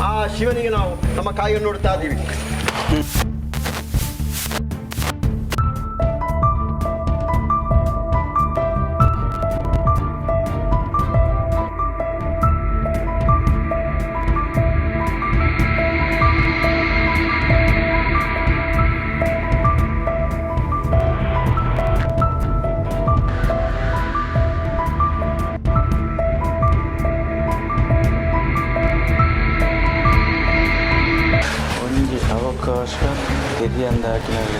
ಆ ಶಿವನಿಗೆ ನಾವು ನಮ್ಮ ಕಾಯಿಯನ್ನು ನೋಡ್ತಾ ಇದ್ದೀವಿ.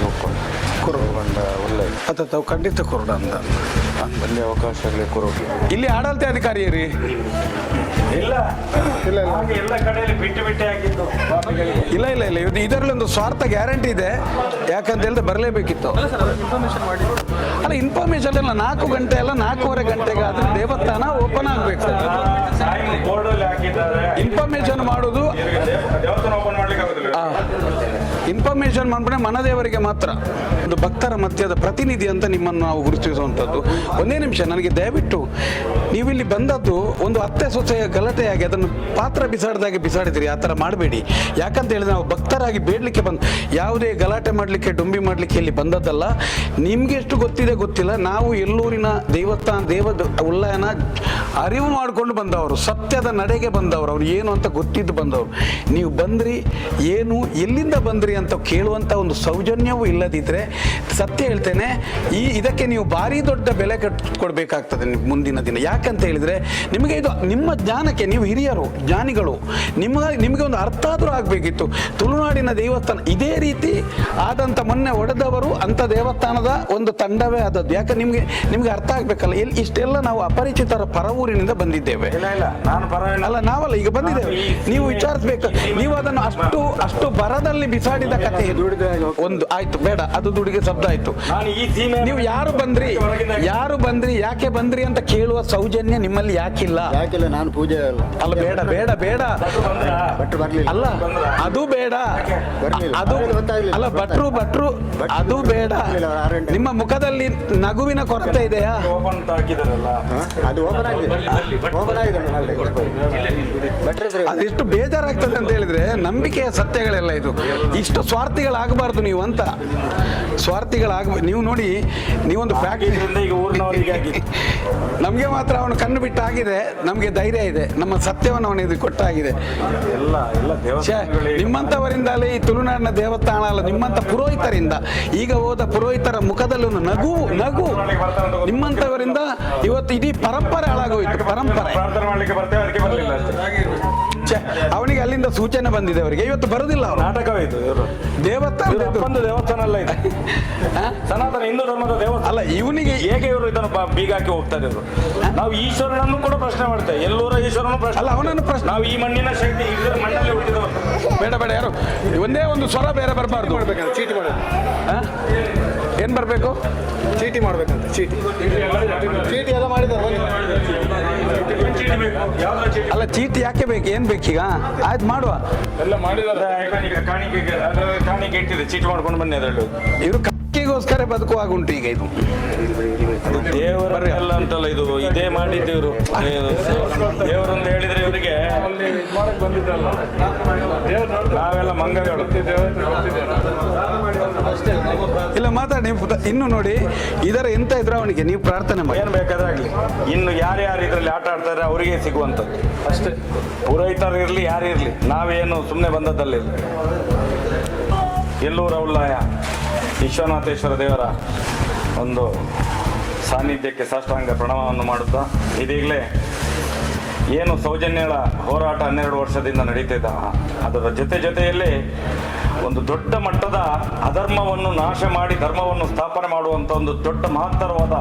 ಒಪ್ಕೊಂಡು ಕುರುಗೊಂಡ ಒಳ್ಳೆ ಅತ್ತ ತಾವು ಖಂಡಿತ ಕುರುಡ ಅಂತ ಅಲ್ಲಿ ಅವಕಾಶಗಳೇ ಕುರುಗಿ ಇಲ್ಲಿ ಆಡಳಿತ ಅಧಿಕಾರಿ ರೀ ಇಲ್ಲ ಇಲ್ಲ ಎಲ್ಲ ಕಡೆಯಲ್ಲಿ ಬಿಟ್ಟು ಬಿಟ್ಟೆ ಆಗಿದ್ದು ಇಲ್ಲ ಇಲ್ಲ ಇಲ್ಲ ಇದು ಇದರಲ್ಲಿ ಒಂದು ಸ್ವಾರ್ಥ ಗ್ಯಾರಂಟಿ ಇದೆ ಯಾಕಂತ ಹೇಳಿದ್ರೆ ಬರಲೇಬೇಕಿತ್ತು ಅಲ್ಲ ಇನ್ಫಾರ್ಮೇಶನ್ ಎಲ್ಲ ನಾಲ್ಕು ಗಂಟೆ ಅಲ್ಲ ನಾಲ್ಕೂವರೆ ಗಂಟೆಗೆ ಆದ್ರೆ ದೇವಸ್ಥಾನ ಓಪನ್ ಆಗಬೇಕು ಟೈಮ್ ಬೋರ್ಡ್ ಅಲ್ಲಿ ಹಾಕಿದ್ದಾರೆ ಇನ್ಫಾರ್ಮೇಶನ್ ಮಾಡೋದು ಇನ್ಫಾರ್ಮೇಶನ್ ಮಾಡ್ಬಿಟ್ರೆ ಮನದೇವರಿಗೆ ಮಾತ್ರ. ಒಂದು ಭಕ್ತರ ಮಧ್ಯದ ಪ್ರತಿನಿಧಿ ಅಂತ ನಿಮ್ಮನ್ನು ನಾವು ಗುರುತಿಸುವಂಥದ್ದು. ಒಂದೇ ನಿಮಿಷ, ನನಗೆ ದಯವಿಟ್ಟು ನೀವು ಇಲ್ಲಿ ಬಂದದ್ದು ಒಂದು ಅತ್ತೆ ಸೊಸೆಯ ಗಲಾಟೆಯಾಗಿ, ಅದನ್ನು ಪಾತ್ರ ಬಿಸಾಡಿದಾಗೆ ಬಿಸಾಡಿದಿರಿ ಆ ಥರ ಮಾಡಬೇಡಿ. ಯಾಕಂತ ಹೇಳಿದ್ರೆ ನಾವು ಭಕ್ತರಾಗಿ ಬೇಡಲಿಕ್ಕೆ ಬಂದು, ಯಾವುದೇ ಗಲಾಟೆ ಮಾಡಲಿಕ್ಕೆ, ಡುಂಬಿ ಮಾಡಲಿಕ್ಕೆ ಇಲ್ಲಿ ಬಂದದ್ದಲ್ಲ. ನಿಮ್ಗೆ ಎಷ್ಟು ಗೊತ್ತಿದೆ ಗೊತ್ತಿಲ್ಲ. ನಾವು ಎಲ್ಲೂರಿನ ದೇವಸ್ಥಾನ ದೇವದ ಉಲ್ಲಯನ ಅರಿವು ಮಾಡಿಕೊಂಡು ಬಂದವರು, ಸತ್ಯದ ನಡೆಗೆ ಬಂದವರು, ಅವ್ರು ಏನು ಅಂತ ಗೊತ್ತಿದ್ದು ಬಂದವರು. ನೀವು ಬಂದ್ರಿ, ಏನು, ಎಲ್ಲಿಂದ ಬಂದ್ರಿ ಅಂತ ಕೇಳುವಂಥ ಒಂದು ಸೌಜನ್ಯವೂ ಇಲ್ಲದಿದ್ದರೆ ಸತ್ಯ ಹೇಳ್ತೇನೆ ಈ ಇದಕ್ಕೆ ನೀವು ಭಾರಿ ದೊಡ್ಡ ಬೆಲೆ ಕಟ್ಕೊಡ್ಬೇಕಾಗ್ತದೆ ಮುಂದಿನ ದಿನ. ಯಾಕಂತ ಹೇಳಿದರೆ ನಿಮಗೆ ಇದು ನಿಮ್ಮ ಜ್ಞಾನಕ್ಕೆ ನೀವು ಹಿರಿಯರು ಜ್ಞಾನಿಗಳು ನಿಮ್ಮ ನಿಮಗೆ ಒಂದು ಅರ್ಥ ಆದರೂ ಆಗಬೇಕಿತ್ತು. ತುಳುನಾಡಿನ ದೇವಸ್ಥಾನ ಇದೇ ರೀತಿ ಆದಂಥ ಮೊನ್ನೆ ಒಡೆದವರು ಅಂಥ ದೇವಸ್ಥಾನದ ಒಂದು ತಂಡವೇ ಆದದ್ದು. ಯಾಕೆ ನಿಮಗೆ ನಿಮಗೆ ಅರ್ಥ ಆಗಬೇಕಲ್ಲ ಎಲ್ಲಿ ಇಷ್ಟೆಲ್ಲ ನಾವು ಅಪರಿಚಿತರ ಪರವೂರಿನಿಂದ ಬಂದಿದ್ದೇವೆ. ಇಲ್ಲ ಇಲ್ಲ ನಾನು ಅಲ್ಲ ನಾವಲ್ಲ ಈಗ ಬಂದಿದ್ದೇವೆ. ನೀವು ವಿಚಾರಿಸ್ಬೇಕು. ನೀವು ಅದನ್ನು ಅಷ್ಟು ಅಷ್ಟು ಬರದಲ್ಲಿ ಬಿಸಾಡಿದ ಕಥೆ ಒಂದು ಆಯ್ತು ಬೇಡ ಅದು ದುಡಿಗೆ ಶಬ್ದ ಆಯ್ತು. ನಾನು ಈ ನೀವು ಯಾರು ಬಂದ್ರಿ? ಯಾರು ಬಂದ್ರಿ? ಯಾಕೆ ಬಂದ್ರಿ ಅಂತ ಕೇಳುವ ಸೌಜನ್ಯ ನಿಮ್ಮಲ್ಲಿ ಯಾಕಿಲ್ಲ? ಯಾಕಿಲ್ಲ ನಾನು ಪೂಜೆ ಅಲ್ಲ. ಅಲ್ಲ ಬೇಡ ಬೇಡ ಬೇಡ. ಅಲ್ಲ ಅದು ಬೇಡ. ಅದು ಗೊತ್ತಾಗ್ಲಿಲ್ಲ. ಅಲ್ಲ ಭಟ್ರು ಭಟ್ರು ಅದು ಬೇಡ. ನಿಮ್ಮ ಮುಖದಲ್ಲಿ ನಗುವಿನ ಕೊರತೆ ಇದೆಯಾ? ಅದು ಓಪನ್ ಆಗಿದೆ. ಅದೆಷ್ಟು ಬೇಜಾರಾಗ್ತದೆ ಅಂತ ಹೇಳಿದ್ರೆ ನಂಬಿಕೆಯ ಸತ್ಯಗಳೆಲ್ಲ ಇದು. ಇಷ್ಟು ಸ್ವಾರ್ಥಿಗಳಾಗಬಾರ್ದು ನೀವು ಅಂತ. ಸ್ವಾರ್ಥಿಗಳಾಗ ನೀವು ನೋಡಿ ನೀವೊಂದು ಫ್ಯಾಕ್ಟ್ರಿ ಈಗ ನಮಗೆ ಮಾತ್ರ ಅವನು ಕಣ್ಣು ಬಿಟ್ಟಾಗಿದೆ ನಮಗೆ ಧೈರ್ಯ ಇದೆ ನಮ್ಮ ಸತ್ಯವನ್ನು ಅವನಿಗೆ ಕೊಟ್ಟಾಗಿದೆ. ಎಲ್ಲ ಎಲ್ಲ ನಿಮ್ಮಂಥವರಿಂದಲೇ ಈ ತುಳುನಾಡಿನ ದೇವಸ್ಥಾನ ಅಲ್ಲ ನಿಮ್ಮಂಥ ಪುರೋಹಿತರಿಂದ. ಈಗ ಹೋದ ಪುರೋಹಿತರ ಮುಖದಲ್ಲಿ ನಗು ನಗು. ನಿಮ್ಮಂಥವರಿಂದ ಇವತ್ತು ಇಡೀ ಪರಂಪರೆ ಹಾಳಾಗೋಯ್ತು ಪರಂಪರೆ. ಅವನಿಗೆ ಅಲ್ಲಿಂದ ಸೂಚನೆ ಬಂದಿದೆ ಅವರಿಗೆ ಇವತ್ತು ಬರುದಿಲ್ಲ ಅವರು. ನಾಟಕವೇ ಇದು ದೇವಸ್ಥಾನ ಇವರು ಅಪ್ಪಂದು ದೇವಸ್ಥಾನ ಅಲ್ಲ ಇದು. ಸನಾತನ ಹಿಂದೂ ಧರ್ಮದ ದೇವಸ್ಥಾನ. ಅಲ್ಲ ಇವನಿಗೆ ಹೇಗೆ ಇವರು ಇದನ್ನು ಬ- ಬೀಗ ಹಾಕಿ ಹೋಗ್ತಾರೆ ಇವರು? ನಾವು ಈಶ್ವರನನ್ನು ಕೂಡ ಪ್ರಶ್ನೆ ಮಾಡ್ತೇವೆ. ಎಲ್ಲೂರ ಈಶ್ವರನು ಪ್ರಶ್ನೆ ಅಲ್ಲ ಅವನನ್ನು ಪ್ರಶ್ನೆ ನಾವು ಈ ಮಣ್ಣಿನ ಶಕ್ತಿ ಇದರ ಮಣ್ಣಲ್ಲಿ ಹುಟ್ಟಿದವರು. ಬೇಡ ಬೇಡ ಯಾರು? ಒಂದೇ ಒಂದು ಸ್ವರ ಬೇರೆ ಬರಬಾರ್ದು. ಚೀಟಿ ಮಾಡೋದು. ಏನ್ ಬರಬೇಕು? ಚೀಟಿ ಮಾಡ್ಬೇಕಂತ ಚೀಟಿ. ಚೀಟಿ ಎಲ್ಲ ಮಾಡಿದ್ದಾರೆ ಅಲ್ಲ ಚೀಟಿ ಯಾಕೆ ಬೇಕು? ಏನ್ ಬೇಕೀಗ ಆಯ್ತು ಮಾಡುವ. ಎಲ್ಲ ಮಾಡಿದ್ದಾರೆ ಈಗ ಕಾಣಿಕೆ ಕಾಣಿಕೆ ಇಟ್ಟಿದೆ. ಚೀಟಿ ಮಾಡ್ಕೊಂಡು ಬನ್ನಿ ಅದರಲ್ಲಿ. ಇವರು ಕಕ್ಕಿಗೋಸ್ಕರ ಬದುಕುವಾಗ ಉಂಟು ಈಗ ಇದು. ದೇವರಲ್ಲ ಅಂತಲ್ಲ ಇದು ಇದೇ ಮಾಡಿದ್ದೇವರು. ದೇವರಂತ ಹೇಳಿದ್ರೆ ಇವರಿಗೆ ನಾವೆಲ್ಲ ಮಂಗಗಳು. ಇಲ್ಲ ಮಾತಾಡಿ ಇನ್ನು ನೋಡಿ ಇದರ ಎಂತ ಇದ್ರ ಅವನಿಗೆ ನೀವು ಪ್ರಾರ್ಥನೆ ಮಾಡಿ. ಏನು ಬೇಕಾದ್ರೆ ಆಗಲಿ ಇನ್ನು ಯಾರ್ಯಾರು ಇದರಲ್ಲಿ ಆಟ ಆಡ್ತಾರೆ ಅವರಿಗೆ ಸಿಗುವಂಥದ್ದು. ಅಷ್ಟೇ. ಪುರೋಹಿತರು ಇರಲಿ ಯಾರು ಇರಲಿ ನಾವೇನು ಸುಮ್ಮನೆ ಬಂದದ್ದಲ್ಲಿರಲಿ ಎಲ್ಲೂರ ಉಲ್ಲಾಯ ವಿಶ್ವನಾಥೇಶ್ವರ ದೇವರ ಒಂದು ಸಾನ್ನಿಧ್ಯಕ್ಕೆ ಸಾಷ್ಟಾಂಗ ಪ್ರಣಾಮವನ್ನು ಮಾಡುತ್ತಾ ಇದೀಗಲೇ ಏನು ಸೌಜನ್ಯಗಳ ಹೋರಾಟ ಹನ್ನೆರಡು ವರ್ಷದಿಂದ ನಡೀತಿದ್ದ ಅದರ ಜೊತೆ ಜೊತೆಯಲ್ಲಿ ಒಂದು ದೊಡ್ಡ ಮಟ್ಟದ ಅಧರ್ಮವನ್ನು ನಾಶ ಮಾಡಿ ಧರ್ಮವನ್ನು ಸ್ಥಾಪನೆ ಮಾಡುವಂಥ ಒಂದು ದೊಡ್ಡ ಮಹತ್ತರವಾದ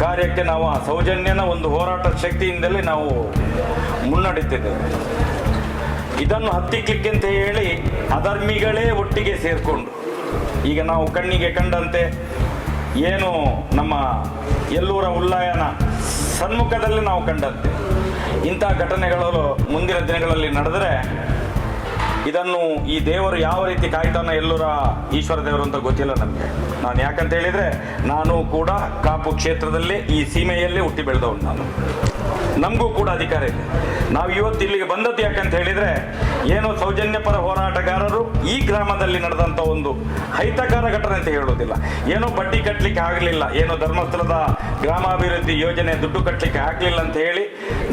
ಕಾರ್ಯಕ್ಕೆ ನಾವು ಆ ಸೌಜನ್ಯನ ಒಂದು ಹೋರಾಟ ಶಕ್ತಿಯಿಂದಲೇ ನಾವು ಮುನ್ನಡೀತಿದ್ದೇವೆ ಇದನ್ನು ಹತ್ತಿಕ್ಲಿಕ್ಕೆ ಅಂತ ಹೇಳಿ ಅಧರ್ಮಿಗಳೇ ಒಟ್ಟಿಗೆ ಸೇರಿಕೊಂಡು ಈಗ ನಾವು ಕಣ್ಣಿಗೆ ಕಂಡಂತೆ ಏನು ನಮ್ಮ ಎಲ್ಲೂರ ಉಲ್ಲಾಯನ ಸನ್ಮುಖದಲ್ಲಿ ನಾವು ಕಂಡಂತೆ. ಇಂಥ ಘಟನೆಗಳು ಮುಂದಿನ ದಿನಗಳಲ್ಲಿ ನಡೆದರೆ ಇದನ್ನು ಈ ದೇವರು ಯಾವ ರೀತಿ ಕಾಯ್ತಾನ ಎಲ್ಲೂರ ಈಶ್ವರ ದೇವರು ಅಂತ ಗೊತ್ತಿಲ್ಲ ನಮಗೆ. ನಾನು ಯಾಕಂತ ಹೇಳಿದರೆ, ನಾನು ಕೂಡ ಕಾಪು ಕ್ಷೇತ್ರದಲ್ಲಿ ಈ ಸೀಮೆಯಲ್ಲಿ ಹುಟ್ಟಿ ಬೆಳೆದವನು ನಾನು. ನಮಗೂ ಕೂಡ ಅಧಿಕಾರ ಇದೆ. ನಾವು ಇವತ್ತು ಇಲ್ಲಿಗೆ ಬಂದದ್ದು ಯಾಕಂತ ಹೇಳಿದರೆ, ಏನೋ ಸೌಜನ್ಯಪರ ಹೋರಾಟಗಾರರು ಈ ಗ್ರಾಮದಲ್ಲಿ ನಡೆದಂಥ ಒಂದು ಹೈತಕಾರ ಘಟನೆ ಅಂತ ಹೇಳೋದಿಲ್ಲ. ಏನೋ ಬಡ್ಡಿ ಕಟ್ಟಲಿಕ್ಕೆ ಆಗಲಿಲ್ಲ, ಏನೋ ಧರ್ಮಸ್ಥಳದ ಗ್ರಾಮಾಭಿವೃದ್ಧಿ ಯೋಜನೆ ದುಡ್ಡು ಕಟ್ಟಲಿಕ್ಕೆ ಆಗಲಿಲ್ಲ ಅಂತ ಹೇಳಿ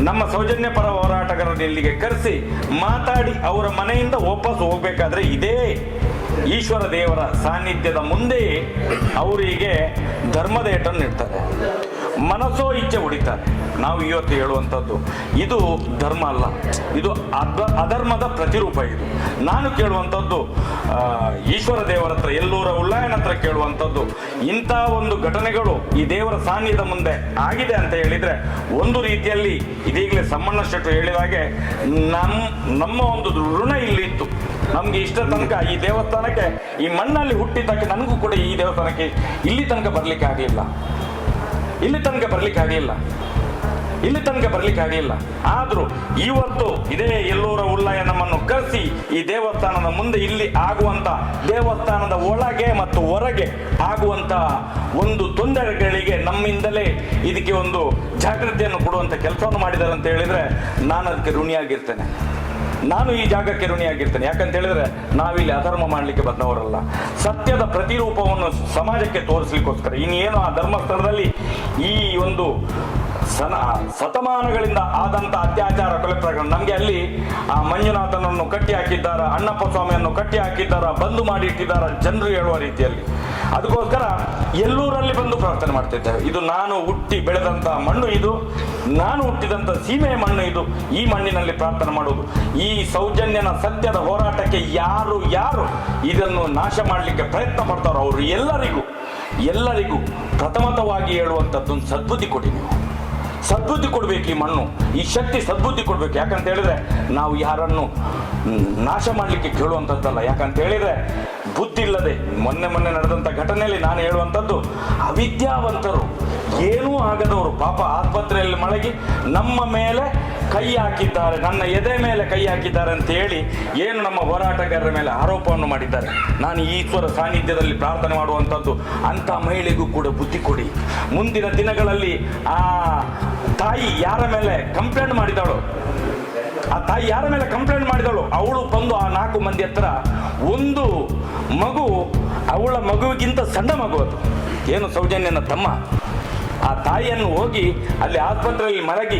ನಮ್ಮ ಸೌಜನ್ಯ ಪರ ಇಲ್ಲಿಗೆ ಕರೆಸಿ ಮಾತಾಡಿ ಅವರ ಮನೆಯಿಂದ ವಾಪಸ್ ಹೋಗಬೇಕಾದ್ರೆ ಇದೇ ಈಶ್ವರ ದೇವರ ಸಾನ್ನಿಧ್ಯದ ಮುಂದೆಯೇ ಅವರಿಗೆ ಧರ್ಮದ ಏಟನ್ನು ನೀಡ್ತಾರೆ ಮನಸ್ಸೋ ಇಚ್ಛೆ ಹೊಡಿತಾರೆ ನಾವು ಇವತ್ತು ಹೇಳುವಂಥದ್ದು, ಇದು ಧರ್ಮ ಅಲ್ಲ. ಇದು ಅಧ ಅಧರ್ಮದ ಪ್ರತಿರೂಪ ಇದು. ನಾನು ಕೇಳುವಂಥದ್ದು ಈಶ್ವರ ದೇವರ ಹತ್ರ, ಎಲ್ಲೂರ ಉಳ್ಳಾಯನ ಹತ್ರ ಕೇಳುವಂಥದ್ದು, ಇಂಥ ಒಂದು ಘಟನೆಗಳು ಈ ದೇವರ ಸಾನ್ನಿಧ್ಯದ ಮುಂದೆ ಆಗಿದೆ ಅಂತ ಹೇಳಿದರೆ, ಒಂದು ರೀತಿಯಲ್ಲಿ ಇದೀಗಲೇ ಸಮ್ಮಣ್ಣ ಶೆಟ್ಟರು ಹೇಳಿದ ಹಾಗೆ ನಮ್ಮ ನಮ್ಮ ಒಂದು ಋಣ ಇಲ್ಲಿತ್ತು. ನಮ್ಗೆ ಇಷ್ಟ ತನಕ ಈ ದೇವಸ್ಥಾನಕ್ಕೆ, ಈ ಮಣ್ಣಲ್ಲಿ ಹುಟ್ಟಿದ್ದಕ್ಕೆ ನನಗೂ ಕೂಡ ಈ ದೇವಸ್ಥಾನಕ್ಕೆ ಇಲ್ಲಿ ತನಕ ಬರಲಿಕ್ಕೆ ಆಗಲಿಲ್ಲ. ಇಲ್ಲಿ ತನಕ ಬರ್ಲಿಕ್ಕೆ ಆಗಲಿಲ್ಲ. ಇಲ್ಲಿ ತನಕ ಬರ್ಲಿಕ್ಕೆ ಆಗಲಿಲ್ಲ. ಆದ್ರೂ ಇವತ್ತು ಇದೇ ಎಲ್ಲೂರ ಉಲ್ಲಯ ನಮ್ಮನ್ನು ಕರೆಸಿ ಈ ದೇವಸ್ಥಾನದ ಮುಂದೆ ಇಲ್ಲಿ ಆಗುವಂತ ದೇವಸ್ಥಾನದ ಒಳಗೆ ಮತ್ತು ಹೊರಗೆ ಆಗುವಂತ ಒಂದು ತೊಂದರೆಗಳಿಗೆ ನಮ್ಮಿಂದಲೇ ಇದಕ್ಕೆ ಒಂದು ಜಾಗೃತಿಯನ್ನು ಕೊಡುವಂತ ಕೆಲಸವನ್ನು ಮಾಡಿದ್ದಾರೆ ಅಂತ ಹೇಳಿದ್ರೆ ನಾನು ಅದಕ್ಕೆ ಋಣಿಯಾಗಿರ್ತೇನೆ. ನಾನು ಈ ಜಾಗಕ್ಕೆ ಋಣಿಯಾಗಿರ್ತೇನೆ. ಯಾಕಂತ ಹೇಳಿದ್ರೆ ನಾವಿಲ್ಲಿ ಅಧರ್ಮ ಮಾಡಲಿಕ್ಕೆ ಬಂದವರಲ್ಲ ಸತ್ಯದ ಪ್ರತಿರೂಪವನ್ನು ಸಮಾಜಕ್ಕೆ ತೋರಿಸ್ಲಿಕ್ಕೋಸ್ಕರ ಇನ್ನೇನು ಆ ಧರ್ಮಸ್ಥಳದಲ್ಲಿ ಈ ಒಂದು ಶತಮಾನಗಳಿಂದ ಆದಂತ ಅತ್ಯಾಚಾರ ಕೊಲೆ ಪ್ರಕರಣ ನಮಗೆ ಅಲ್ಲಿ ಆ ಮಂಜುನಾಥನನ್ನು ಕಟ್ಟಿ ಹಾಕಿದ್ದಾರ ಅಣ್ಣಪ್ಪ ಸ್ವಾಮಿಯನ್ನು ಕಟ್ಟಿ ಹಾಕಿದ್ದಾರ, ಬಂದು ಮಾಡಿ ಇಟ್ಟಿದ್ದಾರ ಜನರು ಹೇಳುವ ರೀತಿಯಲ್ಲಿ. ಅದಕ್ಕೋಸ್ಕರ ಎಲ್ಲೂರಲ್ಲಿ ಬಂದು ಪ್ರಾರ್ಥನೆ ಮಾಡ್ತಿದ್ದೇವೆ ಇದು ನಾನು ಹುಟ್ಟಿ ಬೆಳೆದಂತ ಮಣ್ಣು ಇದು, ನಾನು ಹುಟ್ಟಿದಂತ ಸೀಮೆಯ ಮಣ್ಣು ಇದು. ಈ ಮಣ್ಣಿನಲ್ಲಿ ಪ್ರಾರ್ಥನೆ ಮಾಡುವುದು. ಈ ಸೌಜನ್ಯನ ಸತ್ಯದ ಹೋರಾಟಕ್ಕೆ ಯಾರು ಯಾರು ಇದನ್ನು ನಾಶ ಮಾಡಲಿಕ್ಕೆ ಪ್ರಯತ್ನ ಪಡ್ತಾರೋ ಅವರು ಎಲ್ಲರಿಗೂ ಎಲ್ಲರಿಗೂ ಪ್ರಥಮತವಾಗಿ ಹೇಳುವಂಥದ್ದೊಂದು ಸದ್ಬುದ್ಧಿ ಕೊಡಿ ನೀವು. ಸದ್ಬುದ್ಧಿ ಕೊಡ್ಬೇಕು ಈ ಮಣ್ಣು, ಈ ಶಕ್ತಿ ಸದ್ಬುದ್ಧಿ ಕೊಡ್ಬೇಕು. ಯಾಕಂತ ಹೇಳಿದ್ರೆ ನಾವು ಯಾರನ್ನು ನಾಶ ಮಾಡಲಿಕ್ಕೆ ಕೇಳುವಂಥದ್ದಲ್ಲ. ಯಾಕಂತ ಹೇಳಿದ್ರೆ ಬುದ್ಧಿ ಇಲ್ಲದೆ, ಮೊನ್ನೆ ಮೊನ್ನೆ ನಡೆದಂಥ ಘಟನೆಯಲ್ಲಿ ನಾನು ಹೇಳುವಂಥದ್ದು, ಅವಿದ್ಯಾವಂತರು, ಏನೂ ಆಗದವರು, ಪಾಪ ಆಸ್ಪತ್ರೆಯಲ್ಲಿ ಮಳಗಿ ನಮ್ಮ ಮೇಲೆ ಕೈ ಹಾಕಿದ್ದಾರೆ, ನನ್ನ ಎದೆ ಮೇಲೆ ಕೈ ಹಾಕಿದ್ದಾರೆ ಅಂತ ಹೇಳಿ ಏನು ನಮ್ಮ ಹೋರಾಟಗಾರರ ಮೇಲೆ ಆರೋಪವನ್ನು ಮಾಡಿದ್ದಾರೆ. ನಾನು ಈಶ್ವರ ಸಾನ್ನಿಧ್ಯದಲ್ಲಿ ಪ್ರಾರ್ಥನೆ ಮಾಡುವಂಥದ್ದು ಅಂಥ ಮಹಿಳೆಗೂ ಕೂಡ ಬುದ್ಧಿ ಕೊಡಿ. ಮುಂದಿನ ದಿನಗಳಲ್ಲಿ ಆ ತಾಯಿ ಯಾರ ಮೇಲೆ ಕಂಪ್ಲೇಂಟ್ ಮಾಡಿದಳು, ಆ ತಾಯಿ ಯಾರ ಮೇಲೆ ಕಂಪ್ಲೇಂಟ್ ಮಾಡಿದಳು, ಅವಳು ಬಂದು ಆ ನಾಲ್ಕು ಮಂದಿ ಹತ್ರ ಒಂದು ಮಗು, ಅವಳ ಮಗುವಿಗಿಂತ ಸಣ್ಣ ಮಗು ಅದು. ಏನು ಸೌಜನ್ಯನ ತಮ್ಮ? ಆ ತಾಯಿಯನ್ನು ಹೋಗಿ ಅಲ್ಲಿ ಆಸ್ಪತ್ರೆಯಲ್ಲಿ ಮಲಗಿ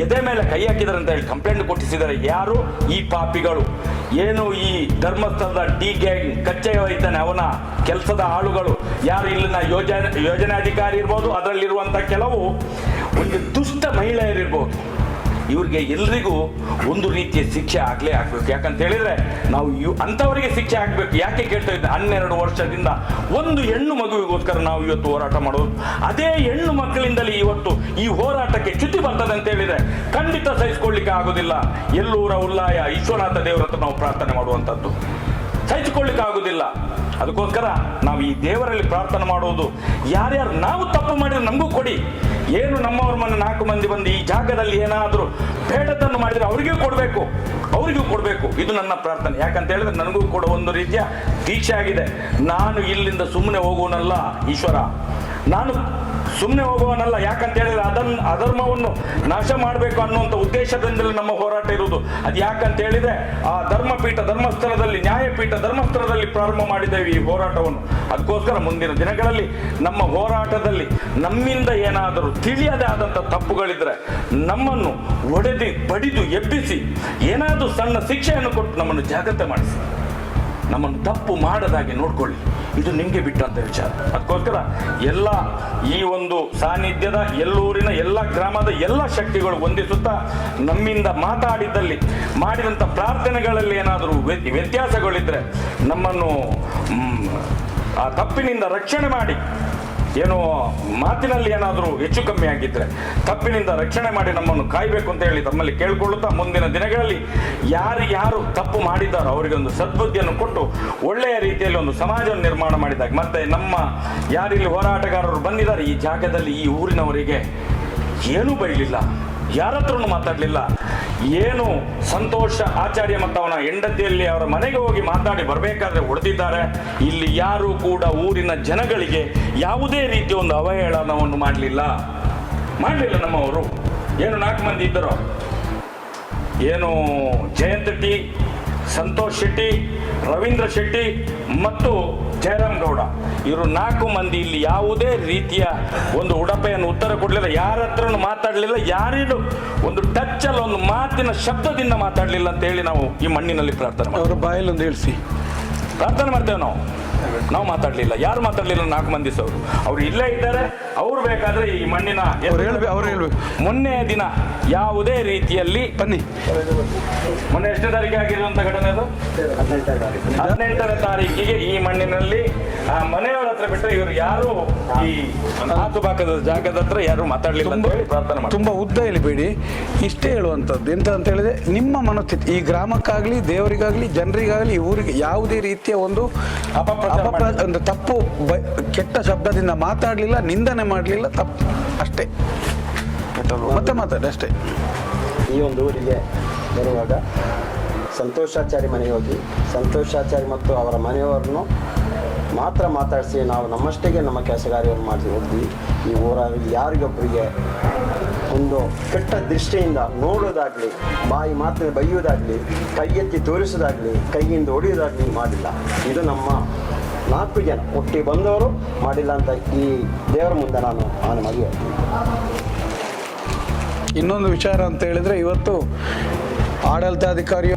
ಎದೆ ಮೇಲೆ ಕೈ ಹಾಕಿದ್ದಾರೆ ಅಂತ ಹೇಳಿ ಕಂಪ್ಲೇಂಟ್ ಕೊಟ್ಟಿಸಿದ್ದಾರೆ. ಯಾರು? ಈ ಪಾಪಿಗಳು. ಏನು ಈ ಧರ್ಮಸ್ಥಳದ ಡಿ ಗ್ಯಾಂಗ್ ಕಚ್ಚೆ ಹೋಯ್ತಾನೆ ಅವನ ಕೆಲಸದ ಆಳುಗಳು. ಯಾರು ಇಲ್ಲಿನ ಯೋಜನೆ ಯೋಜನಾಧಿಕಾರಿ ಇರ್ಬೋದು ಅದರಲ್ಲಿರುವಂಥ ಕೆಲವು ಒಂದು ದುಷ್ಟ ಮಹಿಳೆಯರಿರ್ಬೋದು. ಇವ್ರಿಗೆ ಎಲ್ರಿಗೂ ಒಂದು ರೀತಿಯ ಶಿಕ್ಷೆ ಆಗಲೇ ಆಗ್ಬೇಕು. ಯಾಕಂತ ಹೇಳಿದ್ರೆ ನಾವು ಇವ್ ಅಂಥವರಿಗೆ ಶಿಕ್ಷೆ ಆಗ್ಬೇಕು. ಯಾಕೆ ಕೇಳ್ತಾ ಇದ್ದೆ? ಹನ್ನೆರಡು ವರ್ಷದಿಂದ ಒಂದು ಹೆಣ್ಣು ಮಗುವಿಗೋಸ್ಕರ ನಾವು ಇವತ್ತು ಹೋರಾಟ ಮಾಡೋದು. ಅದೇ ಹೆಣ್ಣು ಮಕ್ಕಳಿಂದಲೇ ಇವತ್ತು ಈ ಹೋರಾಟಕ್ಕೆ ಚ್ಯುತಿ ಬರ್ತದೆ ಅಂತ ಹೇಳಿದ್ರೆ ಖಂಡಿತ ಸಹಿಸ್ಕೊಳ್ಳಿಕ್ಕೆ ಆಗೋದಿಲ್ಲ. ಎಲ್ಲೂರ ಉಲ್ಲಾಯ ವಿಶ್ವನಾಥ ದೇವರ ನಾವು ಪ್ರಾರ್ಥನೆ ಮಾಡುವಂಥದ್ದು. ಸಹಿಸಿಕೊಳ್ಳಿಕ್ಕೆ ಆಗೋದಿಲ್ಲ. ಅದಕ್ಕೋಸ್ಕರ ನಾವು ಈ ದೇವರಲ್ಲಿ ಪ್ರಾರ್ಥನೆ ಮಾಡುವುದು. ಯಾರ್ಯಾರು ನಾವು ತಪ್ಪು ಮಾಡಿದ್ರೆ ನಮಗೂ ಕೊಡಿ. ಏನು ನಮ್ಮವ್ರ ಮನೆ ನಾಲ್ಕು ಮಂದಿ ಬಂದು ಈ ಜಾಗದಲ್ಲಿ ಏನಾದರೂ ಬೇಡದನ್ನು ಮಾಡಿದರೆ ಅವರಿಗೂ ಕೊಡಬೇಕು ಅವರಿಗೂ ಕೊಡಬೇಕು. ಇದು ನನ್ನ ಪ್ರಾರ್ಥನೆ. ಯಾಕಂತ ಹೇಳಿದ್ರೆ ನನಗೂ ಕೂಡ ಒಂದು ರೀತಿಯ ದೀಕ್ಷೆ ಆಗಿದೆ ನಾನು ಇಲ್ಲಿಂದ ಸುಮ್ಮನೆ ಹೋಗೋನಲ್ಲ ಈಶ್ವರ. ನಾನು ಸುಮ್ಮನೆ ಹೋಗುವನಲ್ಲ ಯಾಕಂತ ಹೇಳಿದ್ರೆ ಅದನ್ನ ಅಧರ್ಮವನ್ನು ನಾಶ ಮಾಡಬೇಕು ಅನ್ನುವಂಥ ಉದ್ದೇಶದಿಂದಲೇ ನಮ್ಮ ಹೋರಾಟ ಇರುವುದು. ಅದು ಯಾಕಂತ ಹೇಳಿದ್ರೆ, ಆ ಧರ್ಮಪೀಠ ಧರ್ಮಸ್ಥಳದಲ್ಲಿ, ನ್ಯಾಯಪೀಠ ಧರ್ಮಸ್ಥಳದಲ್ಲಿ ಪ್ರಾರಂಭ ಮಾಡಿದ್ದೇವೆ ಈ ಹೋರಾಟವನ್ನು. ಅದಕ್ಕೋಸ್ಕರ ಮುಂದಿನ ದಿನಗಳಲ್ಲಿ ನಮ್ಮ ಹೋರಾಟದಲ್ಲಿ ನಮ್ಮಿಂದ ಏನಾದರೂ ತಿಳಿಯದೇ ಆದಂಥ ತಪ್ಪುಗಳಿದ್ರೆ ನಮ್ಮನ್ನು ಒಡೆದು, ಬಡಿದು, ಎಬ್ಬಿಸಿ, ಏನಾದರೂ ಸಣ್ಣ ಶಿಕ್ಷೆಯನ್ನು ಕೊಟ್ಟು ನಮ್ಮನ್ನು ಜಾಗ್ರತೆ ಮಾಡಿಸಿ. ನಮ್ಮನ್ನು ತಪ್ಪು ಮಾಡದಾಗೆ ನೋಡ್ಕೊಳ್ಳಿ. ಇದು ನಿಮಗೆ ಬಿಟ್ಟಂತ ವಿಚಾರ. ಅದಕ್ಕೋಸ್ಕರ ಎಲ್ಲ ಈ ಒಂದು ಸಾನ್ನಿಧ್ಯದ, ಎಲ್ಲೂರಿನ ಎಲ್ಲ ಗ್ರಾಮದ ಎಲ್ಲ ಶಕ್ತಿಗಳು ಹೊಂದಿಸುತ್ತಾ ನಮ್ಮಿಂದ ಮಾತಾಡಿದ್ದಲ್ಲಿ ಮಾಡಿದಂಥ ಪ್ರಾರ್ಥನೆಗಳಲ್ಲಿ ಏನಾದರೂ ವ್ಯ- ವ್ಯತ್ಯಾಸಗಳಿದ್ರೆ ನಮ್ಮನ್ನು ಆ ತಪ್ಪಿನಿಂದ ರಕ್ಷಣೆ ಮಾಡಿ ಏನೋ ಮಾತಿನಲ್ಲಿ ಏನಾದರೂ ಹೆಚ್ಚು ಕಮ್ಮಿ ಆಗಿದ್ರೆ ತಪ್ಪಿನಿಂದ ರಕ್ಷಣೆ ಮಾಡಿ ನಮ್ಮನ್ನು ಕಾಯಬೇಕು ಅಂತ ಹೇಳಿ ತಮ್ಮಲ್ಲಿ ಕೇಳಿಕೊಳ್ಳುತ್ತಾ ಮುಂದಿನ ದಿನಗಳಲ್ಲಿ ಯಾರು ಯಾರು ತಪ್ಪು ಮಾಡಿದ್ದಾರೋ ಅವರಿಗೆ ಒಂದು ಸದ್ಬುದ್ಧಿಯನ್ನು ಕೊಟ್ಟು ಒಳ್ಳೆಯ ರೀತಿಯಲ್ಲಿ ಒಂದು ಸಮಾಜವನ್ನು ನಿರ್ಮಾಣ ಮಾಡಿದಾಗ ಮತ್ತೆ ನಮ್ಮ ಯಾರಿಲ್ಲಿ ಹೋರಾಟಗಾರರು ಬಂದಿದ್ದಾರೆ ಈ ಜಾಗದಲ್ಲಿ ಈ ಊರಿನವರಿಗೆ ಏನೂ ಬೈಲಿಲ್ಲ. ಯಾರ ಹತ್ರನೂ ಮಾತಾಡಲಿಲ್ಲ. ಏನು ಸಂತೋಷ ಆಚಾರ್ಯ ಮತ್ತು ಅವನ ಹೆಂಡತಿಯಲ್ಲಿ ಅವರ ಮನೆಗೆ ಹೋಗಿ ಮಾತಾಡಿ ಬರಬೇಕಾದ್ರೆ ಹೊಡೆದಿದ್ದಾರೆ. ಇಲ್ಲಿ ಯಾರು ಕೂಡ ಊರಿನ ಜನಗಳಿಗೆ ಯಾವುದೇ ರೀತಿಯ ಒಂದು ಅವಹೇಳನವನ್ನು ಮಾಡಲಿಲ್ಲ. ಮಾಡಲಿಲ್ಲ ನಮ್ಮವರು. ಏನು ನಾಲ್ಕು ಮಂದಿ ಇದ್ದರು? ಏನು ಜಯಂತ ಟಿ ಸಂತೋಷ್ ಶೆಟ್ಟಿ ರವೀಂದ್ರ ಶೆಟ್ಟಿ ಮತ್ತು ಜಯರಾಮ್ ಗೌಡ. ಇವರು ನಾಲ್ಕು ಮಂದಿ ಇಲ್ಲಿ ಯಾವುದೇ ರೀತಿಯ ಒಂದು ಉಡಪೆಯನ್ನು ಉತ್ತರ ಕೊಡಲಿಲ್ಲ ಯಾರ ಹತ್ರನೂ ಮಾತಾಡಲಿಲ್ಲ ಯಾರೇನು ಒಂದು ಟಚ್ ಅಲ್ಲಿ ಒಂದು ಮಾತಿನ ಶಬ್ದದಿಂದ ಮಾತಾಡಲಿಲ್ಲ ಅಂತ ಹೇಳಿ ನಾವು ಈ ಮಣ್ಣಿನಲ್ಲಿ ಪ್ರಾರ್ಥನೆ ಮಾಡ್ತೇವೆ. ಅವರ ಬಾಯಲ್ಲಿ ಒಂದು ಹೇಳಿಸಿ. ಪ್ರಾರ್ಥನೆ ಮಾಡ್ತೇವೆ ನಾವು. ನಾವು ಮಾತಾಡ್ಲಿಲ್ಲ. ಯಾರು ಮಾತಾಡ್ಲಿಲ್ಲ? ನಾಲ್ಕು ಮಂದಿ ಸವರು ಅವ್ರು ಇಲ್ಲೇ ಇದ್ದಾರೆ. ಅವ್ರು ಬೇಕಾದ್ರೆ ಈ ಮಣ್ಣಿನ ಅವ್ರು ಹೇಳ್ಬೇಕು ಅವ್ರು ಹೇಳ್ಬೇಕು. ಮೊನ್ನೆ ದಿನ ಯಾವುದೇ ರೀತಿಯಲ್ಲಿ ಬನ್ನಿ. ಮೊನ್ನೆ ಎಷ್ಟನೇ ತಾರೀಕು ಆಗಿರುವಂತ ಘಟನೆ ಅದು? ಹದಿನೆಂಟನೇ ತಾರೀಕು ಹದಿನೆಂಟನೇ ತಾರೀಕಿಗೆ ಈ ಮಣ್ಣಿನಲ್ಲಿ ಆ ಮನೆಯವರ ಹತ್ರ ಬಿಟ್ಟರೆ ಇವರು ಯಾರು ಈ ಹಾತುಬಾಕದ ಜಾಗದ ಹತ್ರ ಯಾರು ಮಾತಾಡ್ಲಿಲ್ಲ ಅಂತ ಹೇಳಿ ಪ್ರಾರ್ಥನೆ ಮಾಡಿ ತುಂಬಾ ಉದ್ದ ಹೇಳಿಬೇಡಿ ಇಷ್ಟೇ ಹೇಳುವಂಥದ್ದು. ಎಂತ ಅಂತ ಹೇಳಿದ್ರೆ ನಿಮ್ಮ ಮನಸ್ಥಿತಿ. ಈ ಗ್ರಾಮಕ್ಕಾಗಲಿ ದೇವರಿಗಾಗಲಿ ಜನರಿಗಾಗಲಿ ಊರಿಗೆ ಯಾವುದೇ ರೀತಿಯ ಒಂದು ಅಪಪ್ರ ಒಂದು ತಪ್ಪು ಕೆಟ್ಟ ಶಬ್ದದಿಂದ ಮಾತಾಡಲಿಲ್ಲ ನಿಂದನೆ ಮಾಡಲಿಲ್ಲ ತಪ್ಪು. ಅಷ್ಟೇ. ಮತ್ತೆ ಮಾತಾಡಿ ಅಷ್ಟೇ. ಈ ಒಂದು ಊರಿಗೆ ಬರುವಾಗ ಸಂತೋಷಾಚಾರಿ ಮನೆಗೆ ಹೋಗಿ ಸಂತೋಷಾಚಾರಿ ಮತ್ತು ಅವರ ಮನೆಯವರನ್ನು ಮಾತ್ರ ಮಾತಾಡಿಸಿ ನಾವು ನಮ್ಮಷ್ಟೇಗೆ ನಮ್ಮ ಕೆಲಸಗಾರಿಯನ್ನು ಮಾಡಿ ಹೋದ್ವಿ. ಈ ಊರಲ್ಲಿ ಯಾರಿಗೊಬ್ಬರಿಗೆ ಒಂದು ಕೆಟ್ಟ ದೃಷ್ಟಿಯಿಂದ ನೋಡೋದಾಗಲಿ ಬಾಯಿ ಮಾತಿನ ಬೈಯೋದಾಗಲಿ ಕೈ ಎತ್ತಿ ತೋರಿಸೋದಾಗಲಿ ಕೈಯಿಂದ ಹೊಡೆಯೋದಾಗಲಿ ಮಾಡಿಲ್ಲ. ಇದು ನಮ್ಮ ನಾಲ್ಕು ಜನ ಒಟ್ಟಿಗೆ ಬಂದವರು ಮಾಡಿಲ್ಲ ಅಂತ ಈ ದೇವರ ಮುಂದೆ ನಾನು ಆನೆ ಮದುವೆ ಇನ್ನೊಂದು ವಿಚಾರ ಅಂತ ಹೇಳಿದ್ರೆ ಇವತ್ತು ಆಡಳಿತಾಧಿಕಾರಿಯು